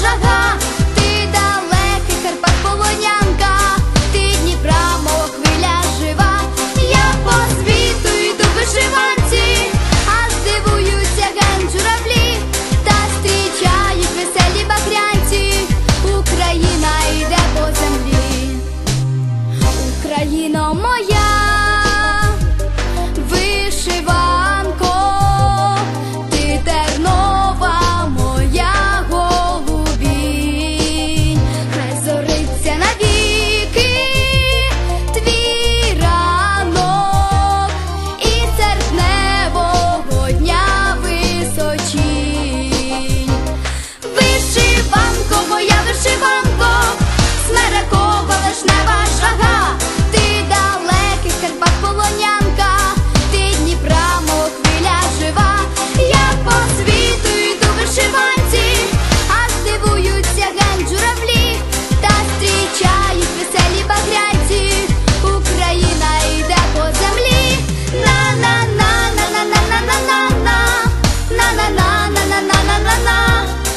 жага, ти далекий Карпат полонянка, ти Дніпра, мов хвиля жива. Я по світу йду вишиванці, а здивуються ген та зустрічають веселі багрянці. Україна йде по землі. Україно моя. 啦啦啦啦啦啦。